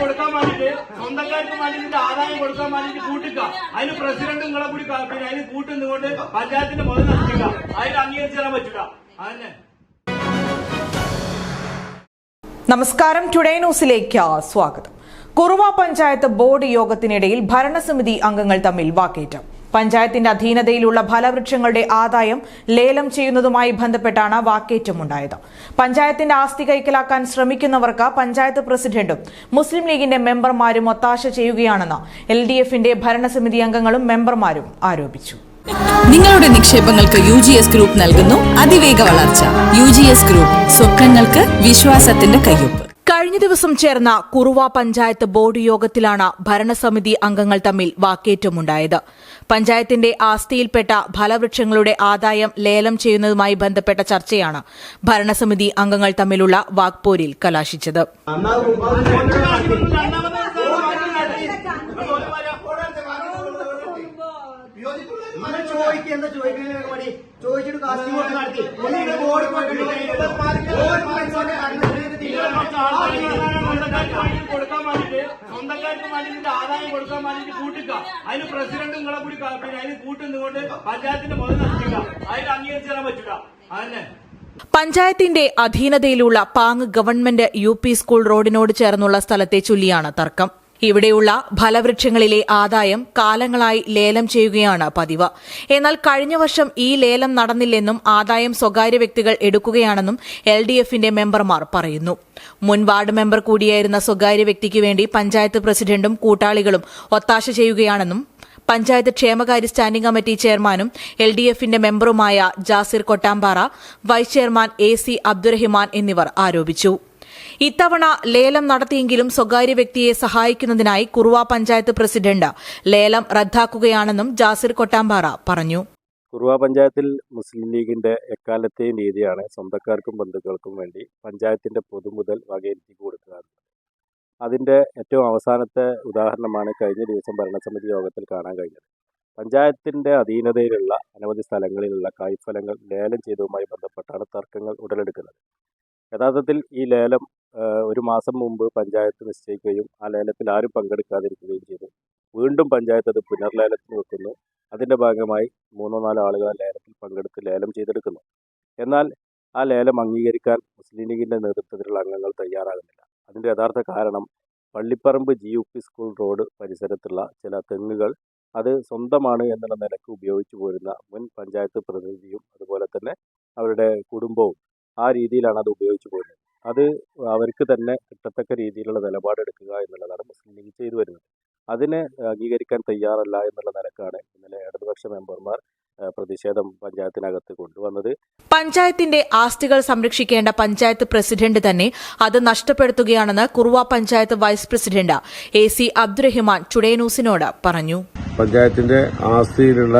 കൊടുക്കാൻ വേണ്ടിട്ട് സ്വന്തക്കാർക്ക് വേണ്ടിട്ട് ആദായം കൊടുക്കാൻ വേണ്ടിട്ട് കൂട്ടുക അതിന് പ്രസിഡന്റ് നിങ്ങളെ കൂടി പിന്നെ അതിന് കൂട്ടുന്നുകൊണ്ട് പഞ്ചായത്തിന്റെ മുതൽ നശിക്കുക അതിന് അംഗീകരിച്ചു തരാൻ പറ്റില്ല അതന്നെ. നമസ്കാരം. ടുഡേ ന്യൂസിലേക്ക് സ്വാഗതം. കുറുവ പഞ്ചായത്ത് ബോർഡ് യോഗത്തിനിടയിൽ ഭരണസമിതി അംഗങ്ങൾ തമ്മിൽ വാക്കേറ്റം. പഞ്ചായത്തിന്റെ അധീനതയിലുള്ള ഫലവൃക്ഷങ്ങളുടെ ആദായം ലേലം ചെയ്യുന്നതുമായി ബന്ധപ്പെട്ടാണ് വാക്കേറ്റമുണ്ടായത്. പഞ്ചായത്തിന്റെ ആസ്തി കൈക്കലാക്കാൻ ശ്രമിക്കുന്നവർക്ക് പഞ്ചായത്ത് പ്രസിഡന്റും മുസ്ലിം ലീഗിന്റെ മെമ്പർമാരും ഒത്താശ ചെയ്യുകയാണെന്ന് എൽ ഡി എഫിന്റെ ഭരണസമിതി അംഗങ്ങളും മെമ്പർമാരും ആരോപിച്ചു. നിങ്ങളുടെ നിക്ഷേപങ്ങൾക്ക് യു ജി എസ് ഗ്രൂപ്പ് നൽകുന്നു. അതിവേഗ വളർച്ച. യു ജി എസ് ഗ്രൂപ്പ് സ്വപ്നങ്ങൾക്ക് വിശ്വാസത്തിന്റെ കയ്യൊപ്പ്. കഴിഞ്ഞ ദിവസം ചേർന്ന കുറുവ പഞ്ചായത്ത് ബോർഡ് യോഗത്തിലാണ് ഭരണസമിതി അംഗങ്ങൾ തമ്മിൽ വാക്കേറ്റമുണ്ടായത്. പഞ്ചായത്തിന്റെ ആസ്തിയിൽപ്പെട്ട ഫലവൃക്ഷങ്ങളുടെ ആദായം ലേലം ചെയ്യുന്നതുമായി ബന്ധപ്പെട്ട ചർച്ചയാണ് ഭരണസമിതി അംഗങ്ങൾ തമ്മിലുള്ള വാക്പോരിൽ കലാശിച്ചത്. ചോദിച്ചിട്ട് കാസ്റ്റിംഗ് നടത്തി. സ്വന്തക്കാർക്ക് വേണ്ടി കൊടുക്കാൻ വേണ്ടിട്ട് സ്വന്തക്കാർക്ക് വേണ്ടിട്ട് ആദായം കൊടുക്കാൻ വേണ്ടിട്ട് കൂട്ടിക്ക അതിന് പ്രസിഡന്റ് നിങ്ങളെ കൂടി പിന്നെ അതിന് കൂട്ടുന്നുകൊണ്ട് പഞ്ചായത്തിന്റെ മുതൽ നശിക്കുക അതിന് അംഗീകരിച്ചു തരാൻ പറ്റില്ല അതന്നെ പഞ്ചായത്തിന്റെ അധീനതയിലുള്ള Pang government U P school റോഡിനോട് ചേർന്നുള്ള സ്ഥലത്തെ ചൊല്ലിയാണ് തർക്കം. ഇവിടെയുള്ള ഫലവൃക്ഷങ്ങളിലെ ആദായം കാലങ്ങളായി ലേലം ചെയ്യുകയാണ് പതിവ്. എന്നാൽ കഴിഞ്ഞ വർഷം ഈ ലേലം നടന്നില്ലെന്നും ആദായം സ്വകാര്യ വ്യക്തികൾ എടുക്കുകയാണെന്നും എൽ ഡി എഫിന്റെ മെമ്പർമാർ പറയുന്നു. മുൻ വാർഡ് മെമ്പർ കൂടിയായിരുന്ന സ്വകാര്യ വ്യക്തിക്ക് വേണ്ടി പഞ്ചായത്ത് പ്രസിഡന്റും കൂട്ടാളികളും ഒത്താശ ചെയ്യുകയാണെന്നും പഞ്ചായത്ത് ക്ഷേമകാര്യ സ്റ്റാൻഡിംഗ് കമ്മിറ്റി ചെയർമാനും എൽ ഡി എഫിന്റെ മെമ്പറുമായ Jasir Kottampara vice chairman A C Abdurahiman എന്നിവർ ആരോപിച്ചു. ഇത്തവണ ലേലം നടത്തിയെങ്കിലും സ്വകാര്യ വ്യക്തിയെ സഹായിക്കുന്നതിനായി കുറുവ പഞ്ചായത്ത് പ്രസിഡന്റ് ലേലം റദ്ദാക്കുകയാണെന്നും ജാസിർ കൊട്ടാമ്പാറ പറഞ്ഞു. കുറുവ പഞ്ചായത്തിൽ മുസ്ലിം ലീഗിന്റെ എക്കാലത്തെയും രീതിയാണ് സ്വന്തക്കാർക്കും ബന്ധുക്കൾക്കും വേണ്ടി പഞ്ചായത്തിന്റെ പൊതുമുതൽ വകയിരുത്തി കൊടുക്കുക. അതിന്റെ ഏറ്റവും അവസാനത്തെ ഉദാഹരണമാണ് കഴിഞ്ഞ ദിവസം ഭരണസമിതി യോഗത്തിൽ കാണാൻ കഴിഞ്ഞത്. പഞ്ചായത്തിന്റെ അധീനതയിലുള്ള അനവധി സ്ഥലങ്ങളിലുള്ള കായ്ഫലങ്ങൾ ലേലം ചെയ്തതുമായി ബന്ധപ്പെട്ടാണ് തർക്കങ്ങൾ ഉടലെടുക്കുന്നത്. യഥാർത്ഥത്തിൽ ഈ ലേലം ഒരു മാസം മുമ്പ് പഞ്ചായത്ത് നിശ്ചയിക്കുകയും ആ ലേലത്തിൽ ആരും പങ്കെടുക്കാതിരിക്കുകയും ചെയ്തു. വീണ്ടും പഞ്ചായത്ത് അത് പുനർലേലത്തിന് വെക്കുന്നു. അതിന്റെ ഭാഗമായി മൂന്നോ നാലോ ആളുകൾ ആ ലേലത്തിൽ പങ്കെടുത്ത് ലേലം ചെയ്തെടുക്കുന്നു. എന്നാൽ ആ ലേലം അംഗീകരിക്കാൻ മുസ്ലിം ലീഗിന്റെ നേതൃത്വത്തിലുള്ള അംഗങ്ങൾ തയ്യാറാകുന്നില്ല. അതിന്റെ യഥാർത്ഥ കാരണം Pallipparamb G U P school road പരിസരത്തുള്ള ചില തെങ്ങുകൾ അത് സ്വന്തമാണ് എന്നുള്ള നിലയ്ക്ക് ഉപയോഗിച്ചു പോരുന്ന മുൻ പഞ്ചായത്ത് പ്രതിനിധിയും അതുപോലെ തന്നെ അവരുടെ കുടുംബവും ആ രീതിയിലാണ് അത് ഉപയോഗിച്ചു പോകുന്നത് അത് അവർക്ക് തന്നെ കിട്ടത്തക്ക രീതിയിലുള്ള നിലപാടെടുക്കുക എന്നുള്ളതാണ് മുസ്ലിം ലീഗ് ചെയ്തു വരുന്നത്. അതിനെ അംഗീകരിക്കാൻ തയ്യാറല്ല എന്നുള്ള നിലക്കാണ് ഇന്നലെ ഇടതുപക്ഷ മെമ്പർമാർ പ്രതിഷേധം പഞ്ചായത്തിനകത്ത് കൊണ്ടുവന്നത്. പഞ്ചായത്തിന്റെ ആസ്തികൾ സംരക്ഷിക്കേണ്ട പഞ്ചായത്ത് പ്രസിഡന്റ് തന്നെ അത് നഷ്ടപ്പെടുത്തുകയാണെന്ന് Kuruva panchayat vice president A C Abdurahiman ചുടേനൂസിനോട് പറഞ്ഞു. പഞ്ചായത്തിന്റെ ആസ്തിയിലുള്ള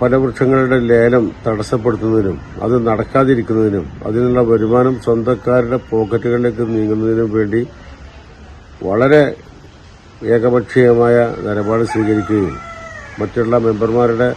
ഫലവൃക്ഷങ്ങളുടെ ലേലം തടസ്സപ്പെടുത്തുന്നതിനും അത് നടക്കാതിരിക്കുന്നതിനും അതിനുള്ള വരുമാനം സ്വന്തക്കാരുടെ പോക്കറ്റുകളിലേക്ക് നീങ്ങുന്നതിനും വേണ്ടി വളരെ ഏകപക്ഷീയമായ നിലപാട് സ്വീകരിക്കുകയും മറ്റുള്ള മെമ്പർമാരുടെ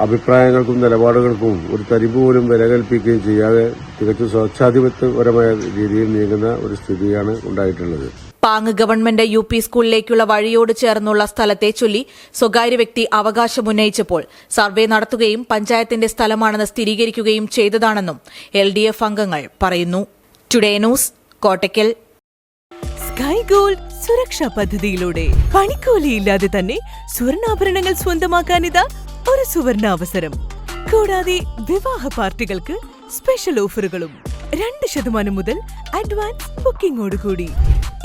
അഭിപ്രായങ്ങൾക്കും നിലപാടുകൾക്കും ഒരു തരിമ്പ് പോലും വില കൽപ്പിക്കുകയും ചെയ്യാതെ തികച്ചും സ്വേച്ഛാധിപത്യപരമായ രീതിയിൽ നീങ്ങുന്ന ഒരു സ്ഥിതിയാണ് ഉണ്ടായിട്ടുള്ളത്. പാങ് ഗവൺമെന്റ് യു പി സ്കൂളിലേക്കുള്ള വഴിയോട് ചേർന്നുള്ള സ്ഥലത്തെ ചൊല്ലി സ്വകാര്യ വ്യക്തി അവകാശമുന്നയിച്ചപ്പോൾ സർവേ നടത്തുകയും പഞ്ചായത്തിന്റെ സ്ഥലമാണെന്ന് സ്ഥിരീകരിക്കുകയും ചെയ്തതാണെന്നും എൽ ഡി എഫ് അംഗങ്ങൾ പറയുന്നു. Today news Kottakkal. Sky gold സുരക്ഷാ പദ്ധതിയിലൂടെ പണിക്കൂലിയില്ലാതെ തന്നെ സ്വർണാഭരണങ്ങൾ സ്വന്തമാക്കാനിതാ ഒരു സുവർണാവസരം. കൂടാതെ വിവാഹ പാർട്ടികൾക്ക് സ്പെഷ്യൽ ഓഫറുകളും രണ്ട് ശതമാനം മുതൽ അഡ്വാൻസ് ബുക്കിംഗോടുകൂടി